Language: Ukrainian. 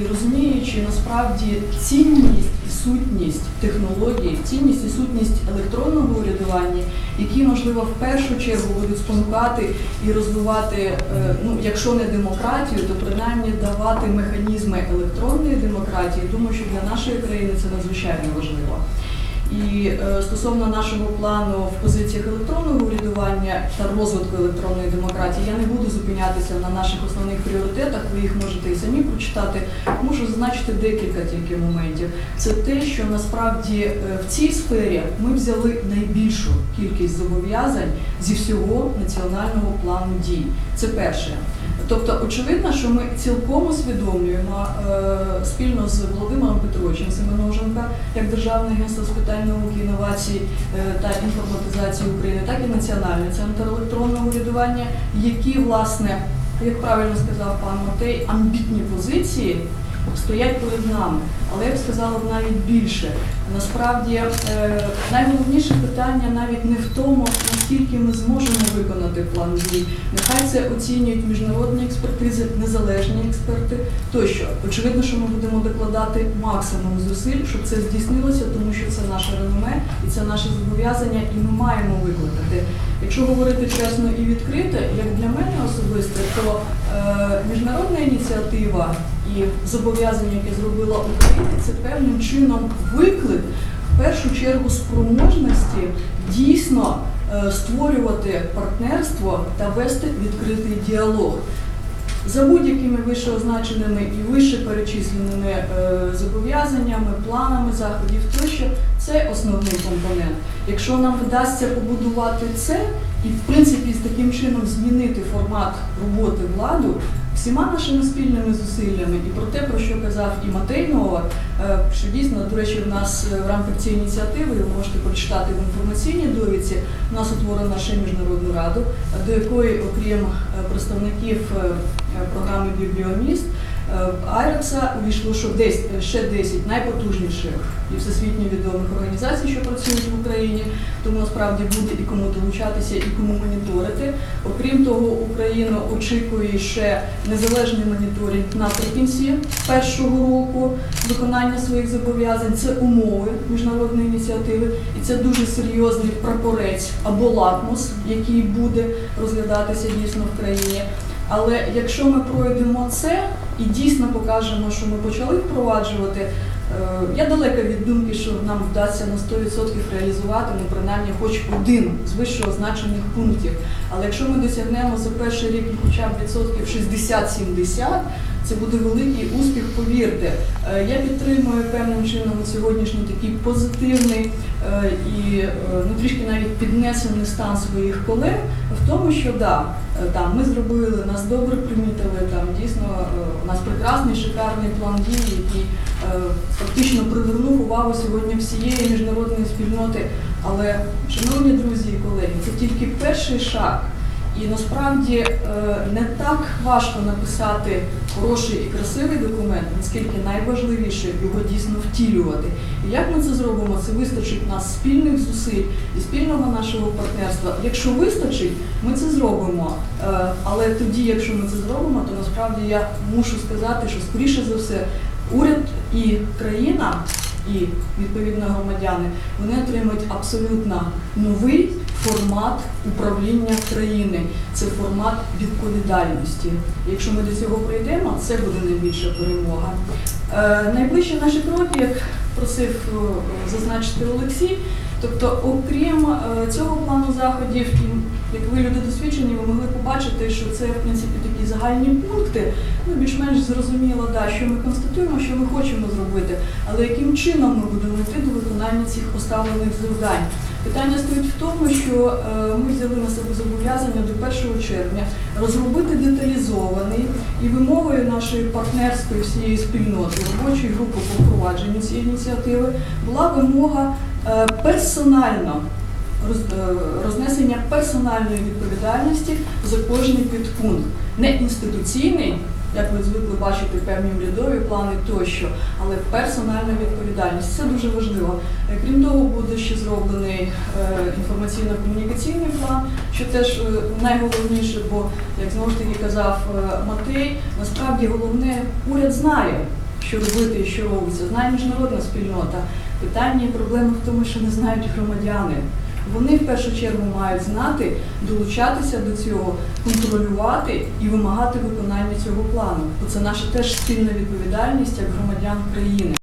і розуміючи насправді цінність і сутність технологій, цінність і сутність електронного урядування, які можливо в першу чергу будуть спонукати і розвивати, е, ну якщо не демократію, то принаймні давати механізми електронної демократії. Думаю, що для нашої країни це надзвичайно важливо. І е, стосовно нашого плану в позиціях електронного урядування та розвитку електронної демократії, я не буду зупинятися на наших основних пріоритетах. Ви їх можете і самі прочитати. Можу зазначити декілька тільки моментів. Це те, що насправді е, в цій сфері ми взяли найбільшу кількість зобов'язань зі всього національного плану дій. Це перше. Тобто, очевидно, що ми цілком усвідомлюємо е, спільно з Володимиром Петровичем Семеноженка, як Державне агентство з питань науки, інновацій е, та інформатизації України, так і Національний центр електронного урядування, які, власне, як правильно сказав пан Матей, амбітні позиції стоять перед нами. Але я б сказала навіть більше. Насправді е, найголовніше питання навіть не в тому, наскільки ми зможемо виконати план дій. Нехай це оцінюють міжнародні експертизи, незалежні експерти тощо. Очевидно, що ми будемо докладати максимум зусиль, щоб це здійснилося, тому що це і це наше зобов'язання, і ми маємо викликати. Якщо говорити чесно і відкрито, як для мене особисто, то е, міжнародна ініціатива і зобов'язання, яке зробила Україна, це певним чином виклик в першу чергу спроможності дійсно е, створювати партнерство та вести відкритий діалог. За будь-якими вищеозначеними і вище перечисленими е, зобов'язаннями, планами заходів тощо, це основний компонент. Якщо нам вдасться побудувати це і, в принципі, з таким чином змінити формат роботи владу, всіма нашими спільними зусиллями і про те, про що казав і Матей Нова, е, що дійсно, до речі, в нас е, в рамках цієї ініціативи, ви можете прочитати в інформаційній довідці, у нас утворена ще міжнародну раду, до якої, окрім е, представників програми Бібліоміст, е, Айрекса увійшло що десь ще 10 найпотужніших і всесвітньо відомих організацій, що працюють в Україні. Тому насправді буде і кому долучатися, і кому моніторити. Окрім того, Україна очікує ще незалежний моніторинг наприкінці першого року виконання своїх зобов'язань. Це умови міжнародної ініціативи, і це дуже серйозний прапорець або лакмус, який буде розглядатися дійсно в країні. Але якщо ми пройдемо це і дійсно покажемо, що ми почали впроваджувати, е, я далека від думки, що нам вдасться на 100% реалізувати ну, принаймні хоч один з вищеозначених пунктів. Але якщо ми досягнемо за перший рік хоча б відсотків 60-70, це буде великий успіх, повірте. Е, Я підтримую певним чином сьогоднішній такий позитивний е, і е, ну, трішки навіть піднесений стан своїх колег в тому, що да, там ми зробили, нас добре примітили, там дійсно у нас прекрасний, шикарний план дій, який фактично привернув увагу сьогодні всієї міжнародної спільноти. Але, шановні друзі і колеги, це тільки перший шаг. І насправді е, не так важко написати хороший і красивий документ, наскільки найважливіше його дійсно втілювати. І як ми це зробимо? Це вистачить нас спільних зусиль і спільного нашого партнерства. Якщо вистачить, ми це зробимо. Е, Але тоді, якщо ми це зробимо, то насправді я мушу сказати, що скоріше за все уряд і країна. І відповідно громадяни вони отримують абсолютно новий формат управління країни. Це формат відповідальності. Якщо ми до цього прийдемо, це буде найбільша перемога. Е, найближчі наші кроки, як просив е, зазначити Олексій, тобто, окрім е, цього плану заходів, як ви люди досвідчені, ви могли побачити, що це в принципі такі загальні пункти. Ну, більш-менш зрозуміло, да, що ми констатуємо, що ми хочемо зробити, але яким чином ми будемо йти до виконання цих поставлених завдань. Питання стоїть в тому, що е, ми взяли на себе зобов'язання до 1 червня розробити деталізований і вимогою нашої партнерської всієї спільноти робочої групи по впровадженню цієї ініціативи була вимога е, персонально е, рознесення персональної відповідальності за кожний підпункт, не інституційний. Як ви звикли бачити певні урядові плани тощо, але персональна відповідальність це дуже важливо. Е, Крім того, буде ще зроблений е, інформаційно-комунікаційний план, що теж е, найголовніше, бо як знову ж таки казав Матей, насправді головне уряд знає, що робити і що робиться, знає міжнародна спільнота. Питання і проблеми в тому, що не знають громадяни. Вони в першу чергу мають знати, долучатися до цього, контролювати і вимагати виконання цього плану. Бо це наша теж спільна відповідальність як громадян країни.